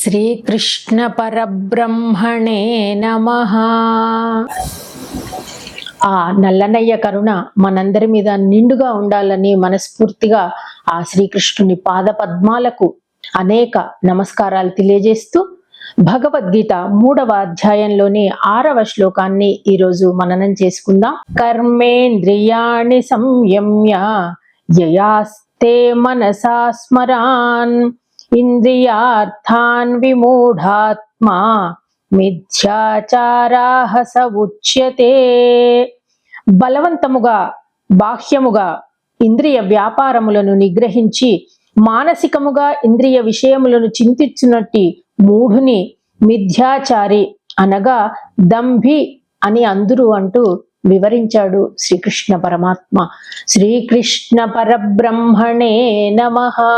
శ్రీకృష్ణ పరబ్రహ్మణే నమ. ఆ నల్లనయ్య కరుణ మనందరి మీద నిండుగా ఉండాలని మనస్ఫూర్తిగా ఆ శ్రీకృష్ణుని పాద పద్మాలకు అనేక నమస్కారాలు తెలియజేస్తూ భగవద్గీత మూడవ అధ్యాయంలోని ఆరవ శ్లోకాన్ని ఈరోజు మననం చేసుకుందాం. కర్మేంద్రియాణి సంయమ్య యయాస్తే మనసా స్మరాన్. ఇంద్రియార్థాన్ విమూఢాత్మా మిథ్యాచారాహ స ఉచ్యతే. బలవంతముగా బాహ్యముగా ఇంద్రియ వ్యాపారములను నిగ్రహించి మానసికముగా ఇంద్రియ విషయములను చింతించునట్టి మూఢుని మిథ్యాచారి అనగా దంభి అని అందరూ అంటూ వివరించాడు శ్రీకృష్ణ పరమాత్మ. శ్రీకృష్ణ పరబ్రహ్మణే నమహా